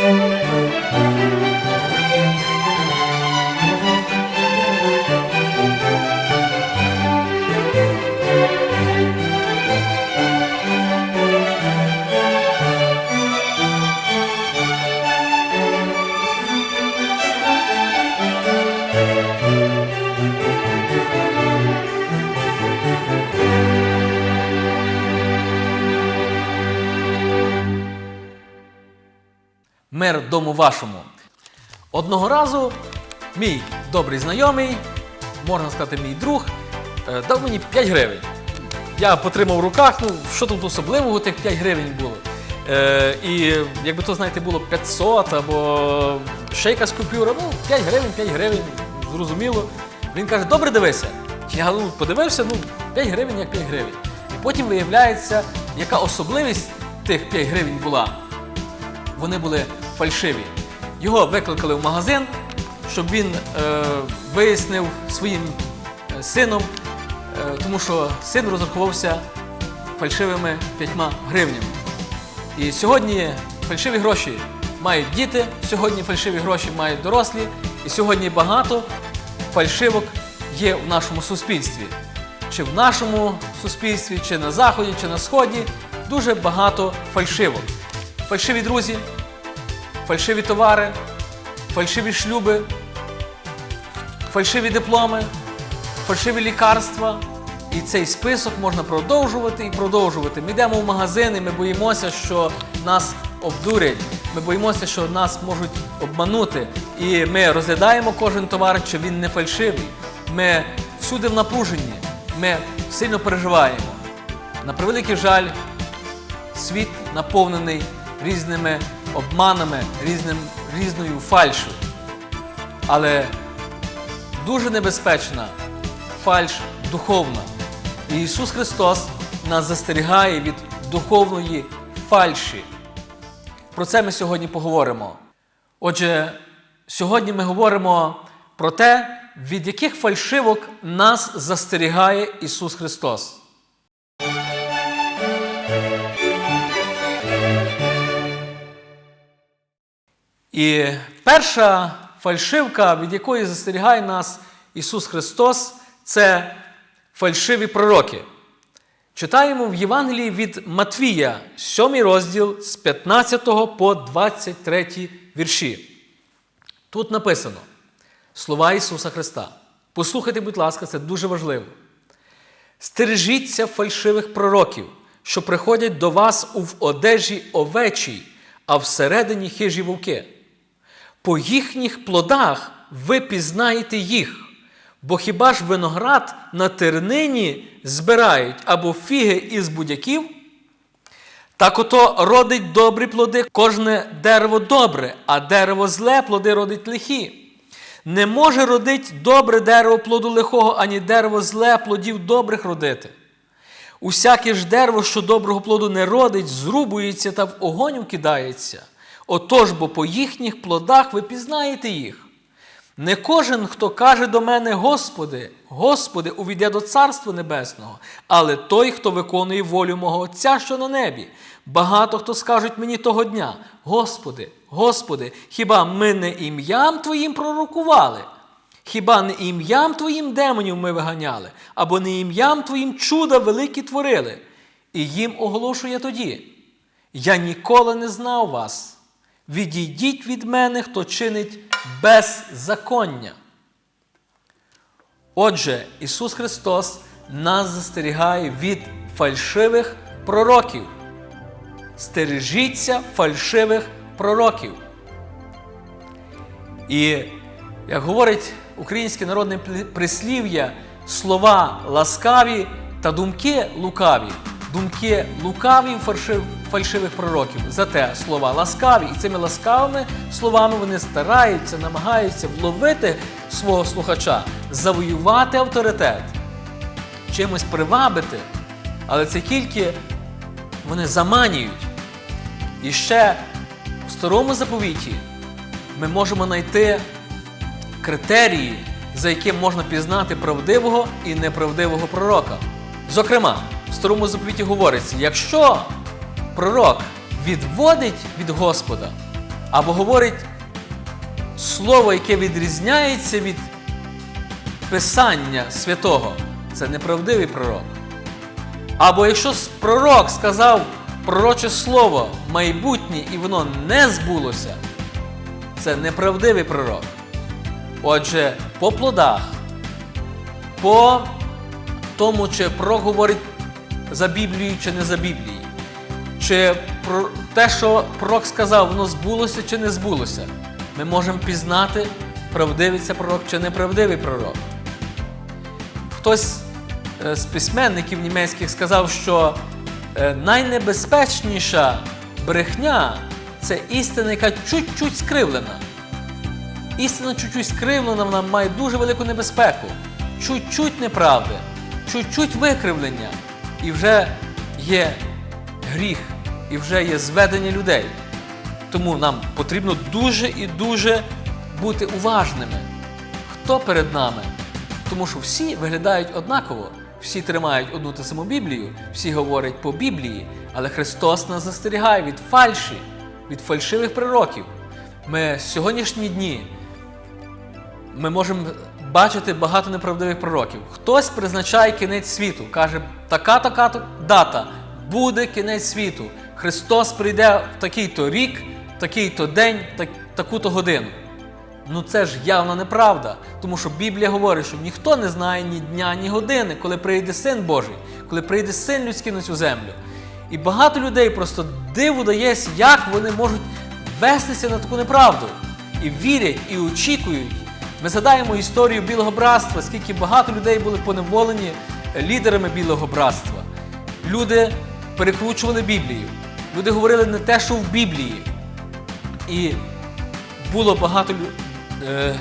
Música вашому. Одного разу мій добрий знайомий, можна сказати, мій друг, е, дав мені 5 гривень. Я потримав в руках, ну що тут особливого, тих 5 гривень було. Е, і якби то, знаєте, було 500 або ще якась купюра, ну 5 гривень, 5 гривень, зрозуміло. Він каже, добре дивися. Я ну, подивився, ну 5 гривень як 5 гривень. І потім виявляється, яка особливість тих 5 гривень була вони були фальшиві. Його викликали в магазин, щоб він е, вияснив своїм е, сином, е, тому що син розрахувався фальшивими п'ятьма гривнями. І сьогодні фальшиві гроші мають діти, сьогодні фальшиві гроші мають дорослі, і сьогодні багато фальшивок є в нашому суспільстві. Чи в нашому суспільстві, чи на заході, чи на сході дуже багато фальшивок. Фальшиві друзі, фальшиві товари, фальшиві шлюби, фальшиві дипломи, фальшиві лікарства. І цей список можна продовжувати і продовжувати. Ми йдемо в магазини, ми боїмося, що нас обдурять. Ми боїмося, що нас можуть обманути. І ми розглядаємо кожен товар, чи він не фальшивий. Ми всюди в напруженні, ми сильно переживаємо. На превеликий жаль, світ наповнений різними обманами, різним, різною фальшю. Але дуже небезпечна фальш духовна. І Ісус Христос нас застерігає від духовної фальші. Про це ми сьогодні поговоримо. Отже, сьогодні ми говоримо про те, від яких фальшивок нас застерігає Ісус Христос. І перша фальшивка, від якої застерігає нас Ісус Христос, це фальшиві пророки. Читаємо в Євангелії від Матвія, 7 розділ з 15 по 23 вірші. Тут написано слова Ісуса Христа. Послухайте, будь ласка, це дуже важливо. Стережіться фальшивих пророків, що приходять до вас у одежі овечій, а всередині хижі вовки. По їхніх плодах ви пізнаєте їх, бо хіба ж виноград на тернині збирають або фіги із будяків? Так ото родить добрі плоди, кожне дерево добре, а дерево зле плоди родить лихі. Не може родить добре дерево плоду лихого, ані дерево зле плодів добрих родити. Усяке ж дерево, що доброго плоду не родить, зрубується та в огонь вкидається. Отож, бо по їхніх плодах ви пізнаєте їх. Не кожен, хто каже до мене, Господи, Господи, увійде до Царства Небесного, але той, хто виконує волю мого Отця, що на небі. Багато хто скажуть мені того дня: Господи, Господи, хіба ми не ім'ям Твоїм пророкували? Хіба не ім'ям Твоїм демонів ми виганяли, або не ім'ям Твоїм чуда великі творили? І їм оголошує тоді: Я ніколи не знав вас. Відійдіть від мене, хто чинить беззаконня. Отже, Ісус Христос нас застерігає від фальшивих пророків. Стережіться фальшивих пророків. І, як говорить українське народне прислів'я, слова ласкаві та думки лукаві. Думки лукаві фальшивих пророків. Зате слова ласкаві. І цими ласкавими словами вони стараються, намагаються вловити свого слухача, завоювати авторитет, чимось привабити. Але це тільки вони заманюють. І ще в старому заповіті ми можемо знайти критерії, за яким можна пізнати правдивого і неправдивого пророка. Зокрема, в старому заповіті говориться: якщо пророк відводить від Господа, або говорить слово, яке відрізняється від Писання святого, це неправдивий пророк. Або якщо пророк сказав пророче слово майбутнє і воно не збулося, це неправдивий пророк. Отже, по плодах, по тому, чи пророк говорить за Біблією чи не за Біблією, чи те, що пророк сказав, воно збулося чи не збулося, ми можемо пізнати, правдивий це пророк чи неправдивий пророк. Хтось е, з письменників німецьких сказав, що е, найнебезпечніша брехня це істина, яка чуть-чуть скривлена. Істина чуть-чуть скривлена, вона має дуже велику небезпеку. Чуть-чуть неправди, чуть-чуть викривлення. І вже є гріх, і вже є зведення людей. Тому нам потрібно дуже і дуже бути уважними. Хто перед нами? Тому що всі виглядають однаково, всі тримають одну ту саму Біблію, всі говорять по Біблії, але Христос нас застерігає від фальші, від фальшивих пророків. Ми сьогоднішні дні ми можемо бачити багато неправдивих пророків. Хтось призначає кінець світу, каже, така-така дата, буде кінець світу. Христос прийде в такий-то рік, в такий-то день, так, таку-то годину. Ну це ж явно неправда, тому що Біблія говорить, що ніхто не знає ні дня, ні години, коли прийде Син Божий, коли прийде Син людський на цю землю. І багато людей просто диву дається, як вони можуть вестися на таку неправду. І вірять, і очікують. Ми згадаємо історію Білого братства, скільки багато людей були поневолені лідерами Білого братства. Люди перекручували Біблію. Люди говорили не те, що в Біблії. І було багато е,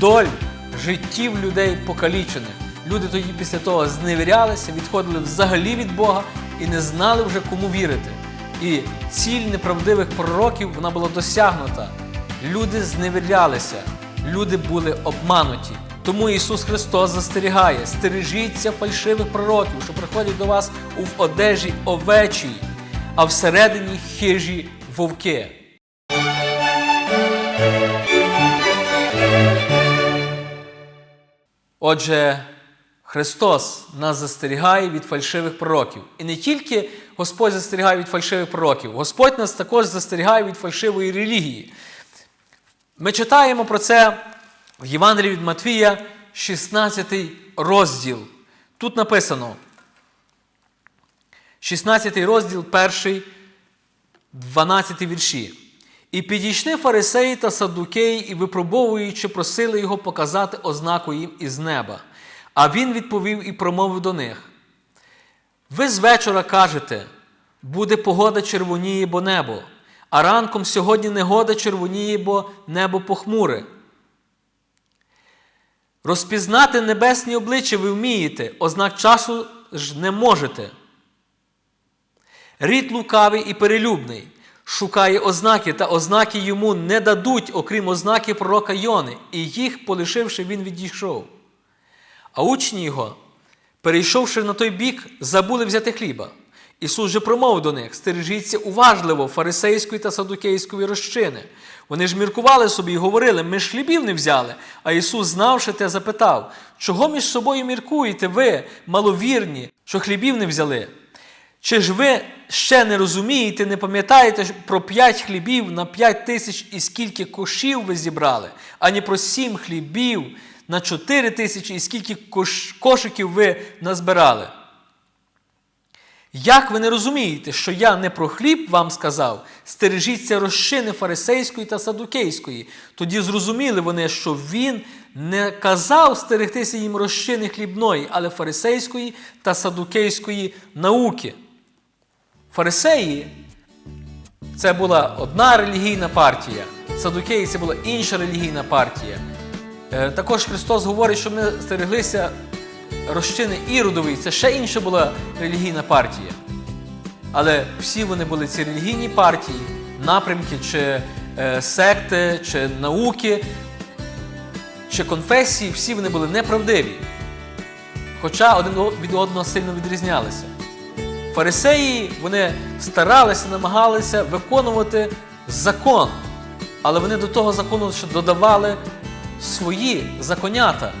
доль, життів людей покалічених. Люди тоді після того зневірялися, відходили взагалі від Бога і не знали вже кому вірити. І ціль неправдивих пророків вона була досягнута. Люди зневірялися, люди були обмануті. Тому Ісус Христос застерігає: стережіться фальшивих пророків, що приходять до вас у одежі овечій, а всередині хижі вовки. Отже, Христос нас застерігає від фальшивих пророків. І не тільки Господь застерігає від фальшивих пророків, Господь нас також застерігає від фальшивої релігії. Ми читаємо про це в Євангелії від Матвія, 16 розділ. Тут написано: 16 розділ, перший, 12 вірші. І підійшли фарисеї та саддукеї, і випробовуючи, просили його показати ознаку їм із неба. А він відповів і промовив до них: Ви з вечора кажете, буде погода червоніє, бо небо, а ранком сьогодні негода червоніє, бо небо похмуре. Розпізнати небесні обличчя ви вмієте, ознак часу ж не можете. Рід лукавий і перелюбний шукає ознаки, та ознаки йому не дадуть, окрім ознаки пророка Йони, і їх, полишивши, він відійшов. А учні його, перейшовши на той бік, забули взяти хліба. Ісус же промовив до них: стережіться уважливо фарисейської та садукейської розчини. Вони ж міркували собі і говорили: ми ж хлібів не взяли. А Ісус, знавши те, запитав: чого між собою міркуєте ви, маловірні, що хлібів не взяли? Чи ж ви ще не розумієте, не пам'ятаєте про п'ять хлібів на п'ять тисяч і скільки кошів ви зібрали, ані про сім хлібів на чотири тисячі і скільки кош... кошиків ви назбирали? Як ви не розумієте, що я не про хліб вам сказав, стережіться розчини фарисейської та садукейської. Тоді зрозуміли вони, що він не казав стерегтися їм розчини хлібної, але фарисейської та садукейської науки. Фарисеї це була одна релігійна партія, садукеї це була інша релігійна партія. Е, Також Христос говорить, що ми стереглися розчини Іродової, це ще інша була релігійна партія. Але всі вони були ці релігійні партії, напрямки, чи е, секти, чи науки, чи конфесії, всі вони були неправдиві. Хоча один від одного сильно відрізнялися. Фарисеї вони старалися, намагалися виконувати закон але вони до того закону ще додавали свої законята,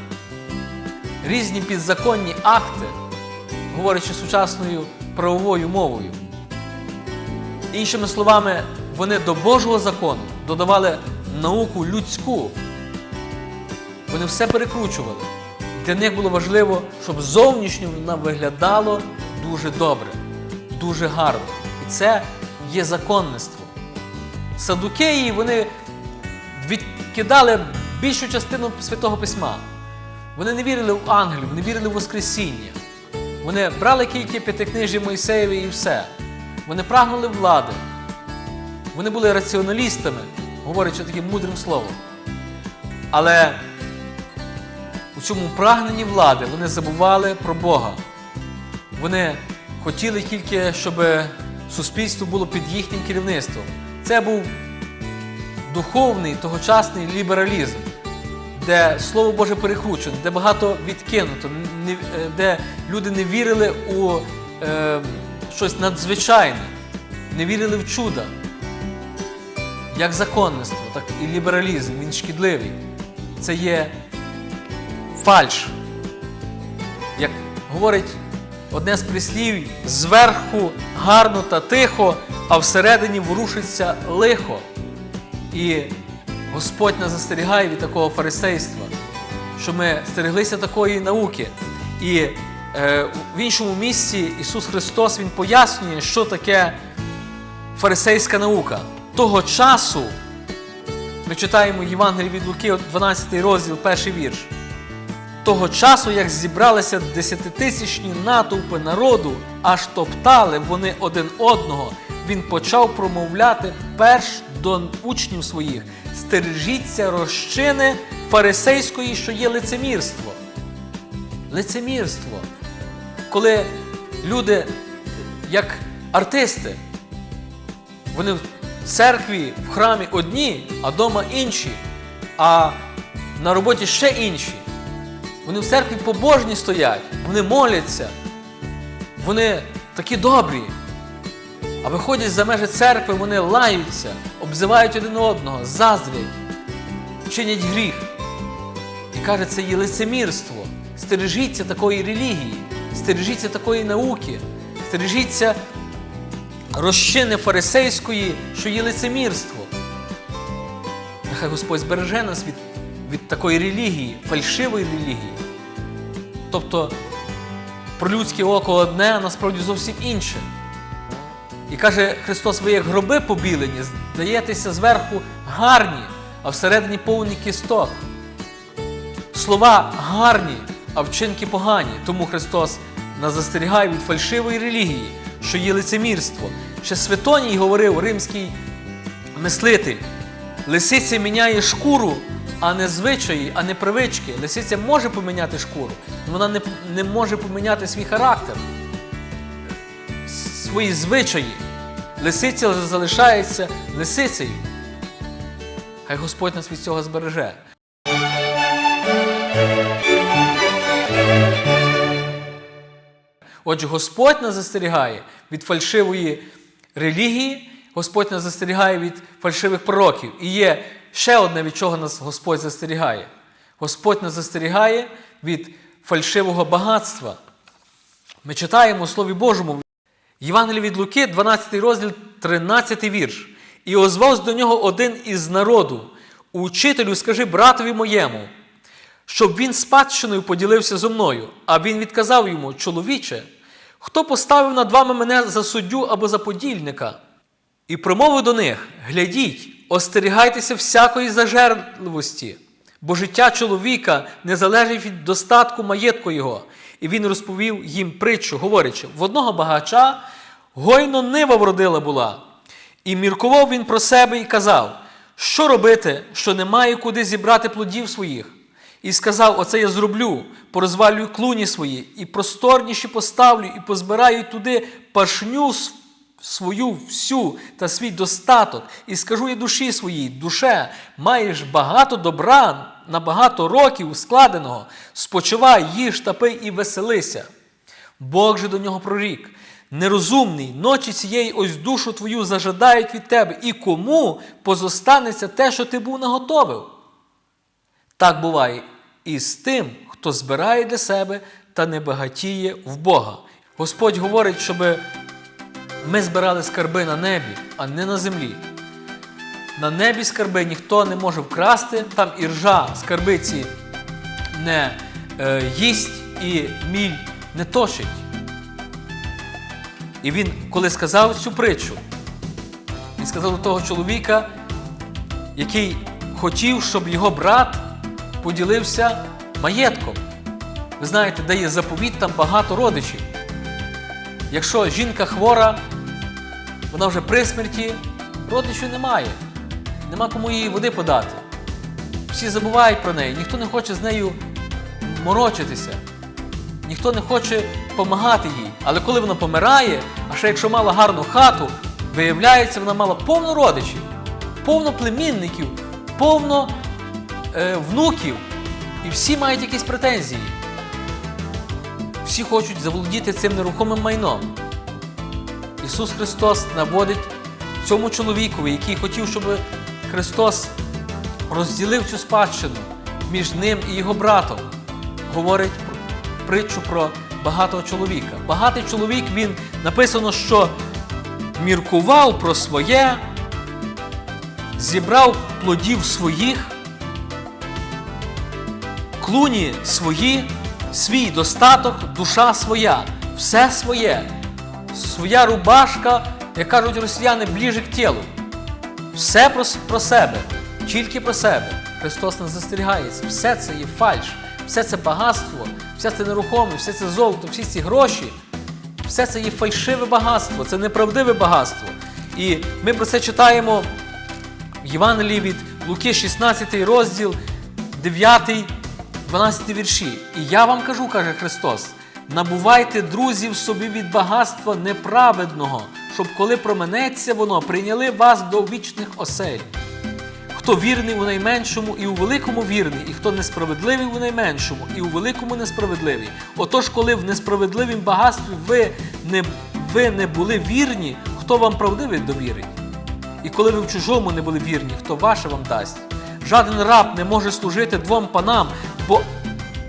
різні підзаконні акти, говорячи сучасною правовою мовою. Іншими словами, вони до Божого закону додавали науку людську. Вони все перекручували. Для них було важливо, щоб зовнішньо вона виглядало дуже добре, дуже гарно. І це є законництво. Садукеї вони відкидали більшу частину Святого Письма. Вони не вірили в ангелів, не вірили в Воскресіння. Вони брали тільки п'ятикнижі Мойсеєві і все. Вони прагнули влади. Вони були раціоналістами, говорячи таким мудрим словом. Але у цьому прагненні влади вони забували про Бога. Вони хотіли тільки, щоб суспільство було під їхнім керівництвом. Це був духовний тогочасний лібералізм, де Слово Боже перекручено, де багато відкинуто, е, де люди не вірили у е, щось надзвичайне, не вірили в чуда. Як законництво, так і лібералізм, він шкідливий. Це є фальш. Як говорить одне з прислів, зверху гарно та тихо, а всередині ворушиться лихо. І Господь нас застерігає від такого фарисейства, що ми стереглися такої науки. І е, в іншому місці Ісус Христос Він пояснює, що таке фарисейська наука. Того часу ми читаємо Євангелії від Луки, 12 розділ, перший вірш. Того часу, як зібралися десятитисячні натовпи народу, аж топтали вони один одного, він почав промовляти перш до учнів своїх: стережіться розчини фарисейської, що є лицемірство. Лицемірство. Коли люди, як артисти, вони в церкві, в храмі одні, а вдома інші, а на роботі ще інші. Вони в церкві побожні стоять, вони моляться, вони такі добрі. А виходять за межі церкви, вони лаються, обзивають один одного, заздрять, чинять гріх. І каже, це є лицемірство. Стережіться такої релігії, стережіться такої науки, стережіться розчини фарисейської, що є лицемірство. Нехай Господь збереже нас від, від такої релігії, фальшивої релігії. Тобто про людське око одне, а насправді зовсім інше. І каже Христос, ви як гроби побілені, здаєтеся зверху гарні, а всередині повні кісток. Слова гарні, а вчинки погані. Тому Христос нас застерігає від фальшивої релігії, що є лицемірство. Ще Святоній говорив римський мислитель. Лисиця міняє шкуру, а не звичаї, а не привички. Лисиця може поміняти шкуру, але вона не, не може поміняти свій характер, свої звичаї. Лисиця залишається лисицею. Хай Господь нас від цього збереже. Отже, Господь нас застерігає від фальшивої релігії, Господь нас застерігає від фальшивих пророків. І є ще одне, від чого нас Господь застерігає. Господь нас застерігає від фальшивого багатства. Ми читаємо у Слові Божому Євангелії від Луки, 12 розділ, 13 вірш. І озвався до нього один із народу. Учителю, скажи братові моєму, щоб він спадщиною поділився зо мною. А він відказав йому: чоловіче, хто поставив над вами мене за суддю або за подільника? І промовив до них: глядіть, остерігайтеся всякої зажерливості, бо життя чоловіка не залежить від достатку маєтку його. І він розповів їм притчу, говорячи: в одного багача гойно нива вродила була. І міркував він про себе і казав, що робити, що немає куди зібрати плодів своїх. І сказав: Оце я зроблю, порозвалюю клуні свої, і просторніші поставлю, і позбираю туди пашню свою всю та свій достаток, і скажу я душі своїй, душе, маєш багато добра на багато років складеного, спочивай, їж та пий і веселися. Бог же до нього прорік. Нерозумний, ночі цієї ось душу твою зажадають від тебе, і кому позостанеться те, що ти був наготовив. Так буває і з тим, хто збирає для себе та не багатіє в Бога. Господь говорить, щоб ми збирали скарби на небі, а не на землі. На небі скарби ніхто не може вкрасти, там і ржа скарбиці не е, їсть і міль не точить. І він, коли сказав цю притчу, він сказав до того чоловіка, який хотів, щоб його брат поділився маєтком. Ви знаєте, де є заповіт, там багато родичів. Якщо жінка хвора, вона вже при смерті, родичів немає. Нема кому їй води подати. Всі забувають про неї, ніхто не хоче з нею морочитися, ніхто не хоче допомагати їй. Але коли вона помирає, а ще якщо мала гарну хату, виявляється, вона мала повно родичів, повно племінників, повно е, внуків. І всі мають якісь претензії. Всі хочуть заволодіти цим нерухомим майном. Ісус Христос наводить цьому чоловікові, який хотів, щоб Христос розділив цю спадщину між ним і його братом, говорить притчу про багатого чоловіка. Багатий чоловік, він написано, що міркував про своє, зібрав плодів своїх, клуні свої, свій достаток, душа своя, все своє, своя рубашка, як кажуть росіяни, ближе к тілу. Все про, про себе, тільки про себе. Христос нас застерігається. Все це є фальш, все це багатство, все це нерухоме, все це золото, всі ці гроші. Все це є фальшиве багатство, це неправдиве багатство. І ми про це читаємо в Євангелії від Луки, 16 розділ, 9, 12 вірші. І я вам кажу, каже Христос, набувайте друзів собі від багатства неправедного, щоб коли променеться воно, прийняли вас до вічних осель. Хто вірний у найменшому і у великому вірний, і хто несправедливий у найменшому, і у великому несправедливий. Отож, коли в несправедливім багатстві ви не, ви не були вірні, хто вам правдивий довірить? І коли ви в чужому не були вірні, хто ваше вам дасть? Жаден раб не може служити двом панам, бо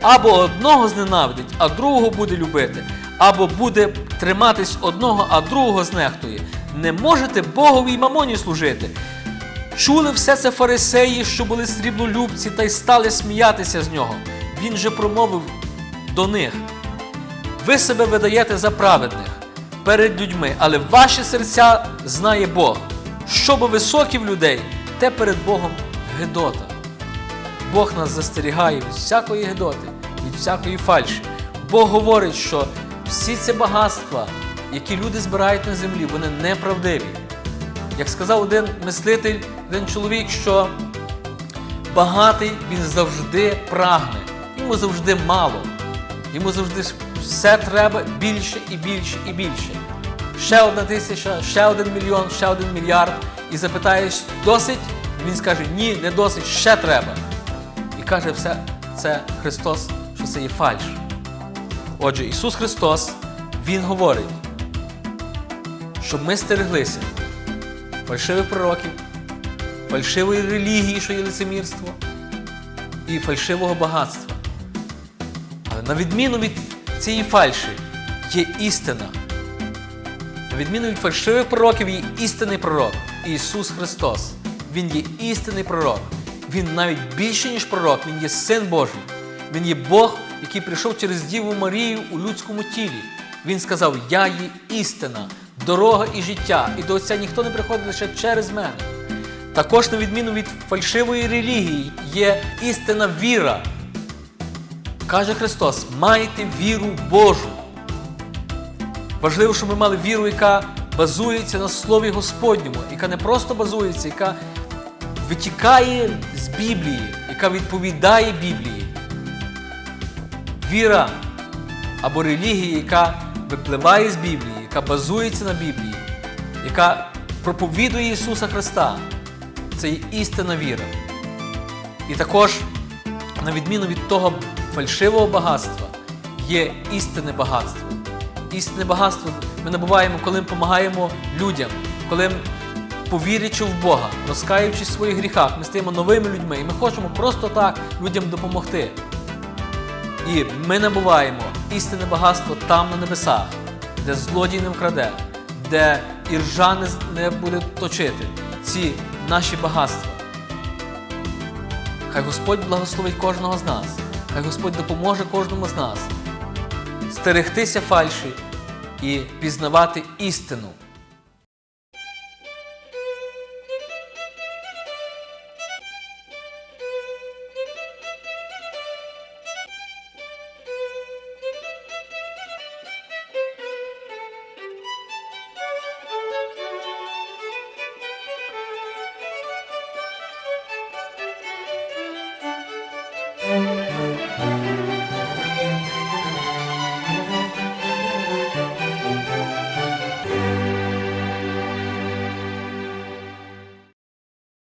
або одного зненавидить, а другого буде любити, або буде триматись одного, а другого знехтує. Не можете Богові й мамоні служити. Чули все це фарисеї, що були сріблолюбці, та й стали сміятися з нього. Він же промовив до них: ви себе видаєте за праведних перед людьми, але ваші серця знає Бог. Що би високі в людей, те перед Богом Гедота. Бог нас застерігає від всякої гедоти, від всякої фальші. Бог говорить, що всі ці багатства, які люди збирають на землі, вони неправдиві. Як сказав один мислитель, один чоловік, що багатий він завжди прагне, йому завжди мало, йому завжди все треба більше і більше і більше. Ще одна тисяча, ще один мільйон, ще один мільярд. І запитаєш, досить? Він скаже, ні, не досить, ще треба. І каже, все це Христос, що це є фальш. Отже, Ісус Христос, Він говорить, щоб ми стереглися фальшивих пророків, фальшивої релігії, що є лицемірство, і фальшивого багатства. Але на відміну від цієї фальші є істина. На відміну від фальшивих пророків є істинний пророк Ісус Христос. Він є істинний пророк. Він навіть більше, ніж пророк, Він є Син Божий. Він є Бог, який прийшов через Діву Марію у людському тілі. Він сказав: Я є істина, дорога і життя, і до Отця ніхто не приходить лише через мене. Також, на відміну від фальшивої релігії, є істина віра. Каже Христос: майте віру Божу. Важливо, щоб ми мали віру, яка базується на Слові Господньому, яка не просто базується, яка витікає з Біблії, яка відповідає Біблії. Віра або релігія, яка випливає з Біблії, яка базується на Біблії, яка проповідує Ісуса Христа. Це є істинна віра. І також, на відміну від того фальшивого багатства, є істинне багатство. істинне багатство ми набуваємо, коли ми допомагаємо людям, коли повірячи в Бога, розкаючись в своїх гріхах, ми стаємо новими людьми, і ми хочемо просто так людям допомогти. І ми набуваємо істинне багатство там на небесах, де злодій не вкраде, де іржа не, буде точити ці наші багатства. Хай Господь благословить кожного з нас, хай Господь допоможе кожному з нас стерегтися фальші і пізнавати істину.